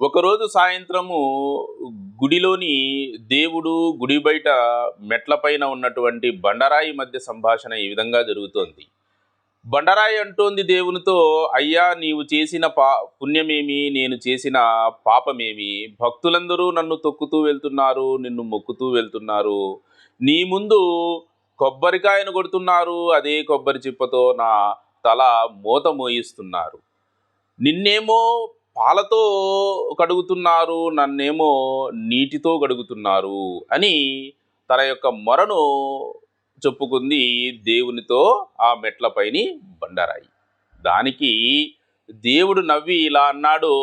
ఒకరోజు సాయంత్రము గుడిలోని దేవుడు గుడి బయట మెట్లపైన ఉన్నటువంటి బండరాయి మధ్య సంభాషణ ఈ విధంగా జరుగుతోంది. బండరాయి అంటోంది దేవునితో అయ్యా నీవు చేసిన పా పుణ్యమేమి? నేను చేసిన పాపమేమి? భక్తులందరూ నన్ను తొక్కుతూ వెళ్తున్నారు నిన్ను మొక్కుతూ వెళ్తున్నారు. నీ ముందు కొబ్బరికాయను కొడుతున్నారు అదే కొబ్బరి చిప్పతో నా తల మూత మోయిస్తున్నారు. నిన్నేమో పాలతో కడుగుతున్నారు నన్నేమో నీటితో కడుగుతున్నారు అని తన యొక్క మొరను చెప్పుకుంది దేవునితో ఆ మెట్లపైని బండరాయి. దానికి దేవుడు నవ్వి ఇలా అన్నాడు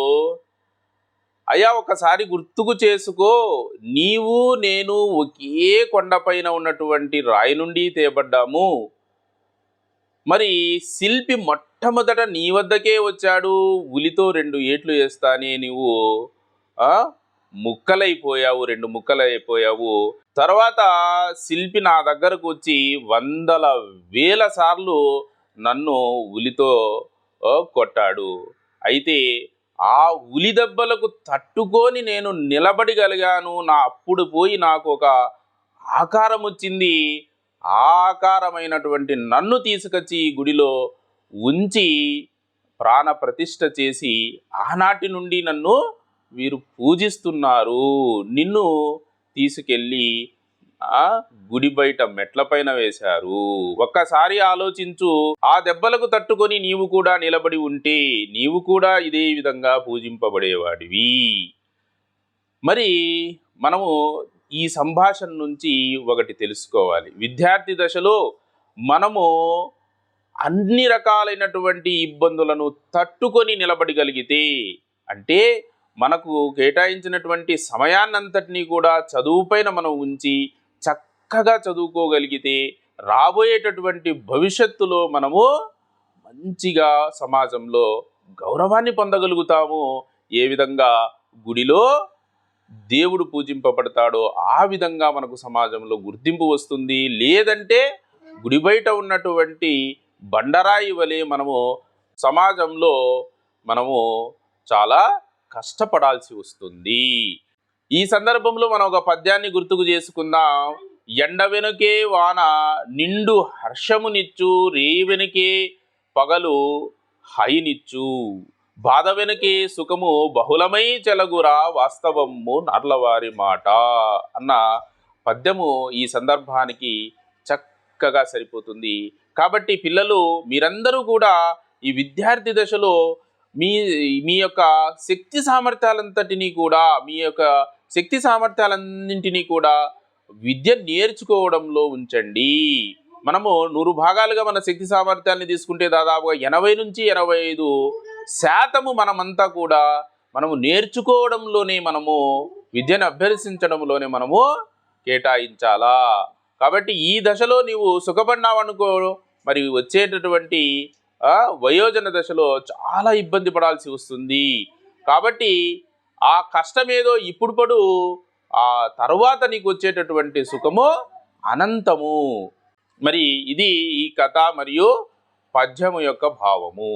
అయ్యా ఒకసారి గుర్తుకు చేసుకో నీవు నేను ఒకే కొండపైన ఉన్నటువంటి రాయి నుండి తేబడ్డాము. మరి శిల్పి మొట్టమొదట నీ వద్దకే వచ్చాడు. ఉలితో రెండు ఏట్లు వేస్తానే నీవు. ఆ? ముక్కలైపోయావు రెండు ముక్కలైపోయావు. తర్వాత శిల్పి నా దగ్గరకు వచ్చి వందల వేల సార్లు నన్ను ఉలితో కొట్టాడు. అయితే ఆ ఉలి దెబ్బలకు తట్టుకొని నేను నిలబడగలిగాను. నా అప్పుడు పోయి నాకు ఒక ఆకారం వచ్చింది. ఆకారమైనటువంటి నన్ను తీసుకొచ్చి ఈ గుడిలో ఉంచి ప్రాణ ప్రతిష్ట చేసి ఆనాటి నుండి నన్ను వీరు పూజిస్తున్నారు. నిన్ను తీసుకెళ్ళి ఆ గుడి బయట మెట్లపైన వేశారు. ఒక్కసారి ఆలోచించు ఆ దెబ్బలకు తట్టుకొని నీవు కూడా నిలబడి ఉంటే నీవు కూడా ఇదే విధంగా పూజింపబడేవాడివి. మరి మనము ఈ సంభాషణ నుంచి ఒకటి తెలుసుకోవాలి. విద్యార్థి దశలో మనము అన్ని రకాలైనటువంటి ఇబ్బందులను తట్టుకొని నిలబడగలిగితే అంటే మనకు కేటాయించినటువంటి సమయాన్నంతటినీ కూడా చదువుపైన మనం ఉంచి చక్కగా చదువుకోగలిగితే రాబోయేటటువంటి భవిష్యత్తులో మనము మంచిగా సమాజంలో గౌరవాన్ని పొందగలుగుతాము. ఏ విధంగా? గుడిలో దేవుడు పూజింపబడతాడో ఆ విధంగా మనకు సమాజంలో గుర్తింపు వస్తుంది. లేదంటే గుడి బయట ఉన్నటువంటి బండరాయి వలె మనము సమాజంలో మనము చాలా కష్టపడాల్సి వస్తుంది. ఈ సందర్భంలో మనం ఒక పద్యాన్ని గుర్తుకు చేసుకుందాం. ఎండ వెనుకే వాన నిండు హర్షమునిచ్చు రే వెనుకే పగలు హైనిచ్చు. బాధ వెనుకి సుఖము బహుళమై చెలగురా వాస్తవము నర్లవారి మాట అన్న పద్యము ఈ సందర్భానికి చక్కగా సరిపోతుంది. కాబట్టి పిల్లలు మీరందరూ కూడా ఈ విద్యార్థి దశలో మీ మీ యొక్క శక్తి సామర్థ్యాలంతటినీ కూడా మీ యొక్క శక్తి సామర్థ్యాలన్నింటినీ కూడా విద్య నేర్చుకోవడంలో ఉంచండి. మనము నూరు భాగాలుగా మన శక్తి సామర్థ్యాన్ని తీసుకుంటే దాదాపుగా ఎనభై నుంచి ఎనభై ఐదు శాతము మనమంతా కూడా మనము నేర్చుకోవడంలోనే మనము విద్యను అభ్యసించడంలోనే మనము కేటాయించాలా? కాబట్టి ఈ దశలో నీవు సుఖపడినావు అనుకో మరి వచ్చేటటువంటి వయోజన దశలో చాలా ఇబ్బంది పడాల్సి వస్తుంది. కాబట్టి ఆ కష్టమేదో ఇప్పుడు పడు ఆ తర్వాత నీకు వచ్చేటటువంటి సుఖము అనంతము. మరి ఇది ఈ కథ మరియు పద్యము యొక్క భావము.